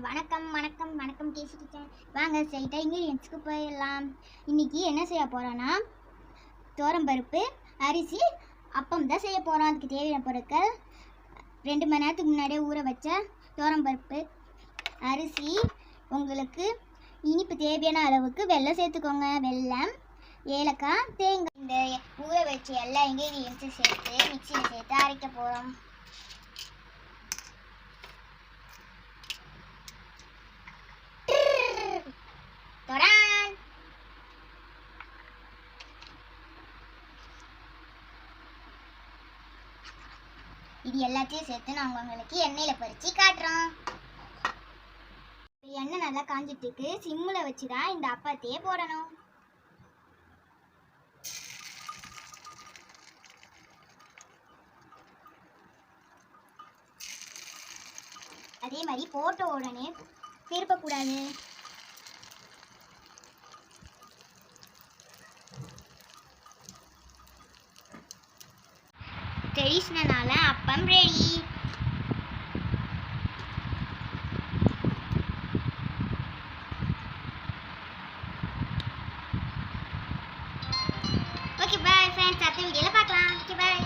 வணக்கம் வணக்கம் வணக்கம் டேஸ்டி கிச்சன் வாங்க ஸ்ட்ரைட்டாக இன்க்ரீடியன்ஸ்க்கு போயிடலாம். இன்னைக்கு என்ன செய்ய போகிறோன்னா பருப்பு அரிசி அப்பம் தான் செய்ய போகிறோம் அதுக்கு தேவையான பொருட்கள் ரெண்டு மணி நேரத்துக்கு முன்னாடியே ஊற வச்ச பருப்பு அரிசி உங்களுக்கு இனிப்பு தேவையான அளவுக்கு வெள்ளம் சேர்த்துக்கோங்க. வெள்ளம் ஏலக்காய் தேங்காய். இந்த ஊற வச்ச எல்லா இன்க்ரீடியன்ஸும் சேர்த்து மிக்சியில் சேர்த்து அரைக்க போகிறோம் இது எல்லாத்தையும் சேர்த்து நாங்கள் உங்களுக்கு எண்ணெயில் பறித்து காட்டுறோம் எண்ணெய் நல்லா காஞ்சிட்டுக்கு சிம்மில் வச்சு தான் இந்த அப்பத்தையே போடணும். அதே மாதிரி போட்ட உடனே திருப்பக்கூடாது. ட்ரெடிஷ்னனால அப்பம் ரெடி ஓகே பாய் ஃப்ரெண்ட்ஸ் அடுத்த வீடியோவில் பார்க்கலாம். Okay bye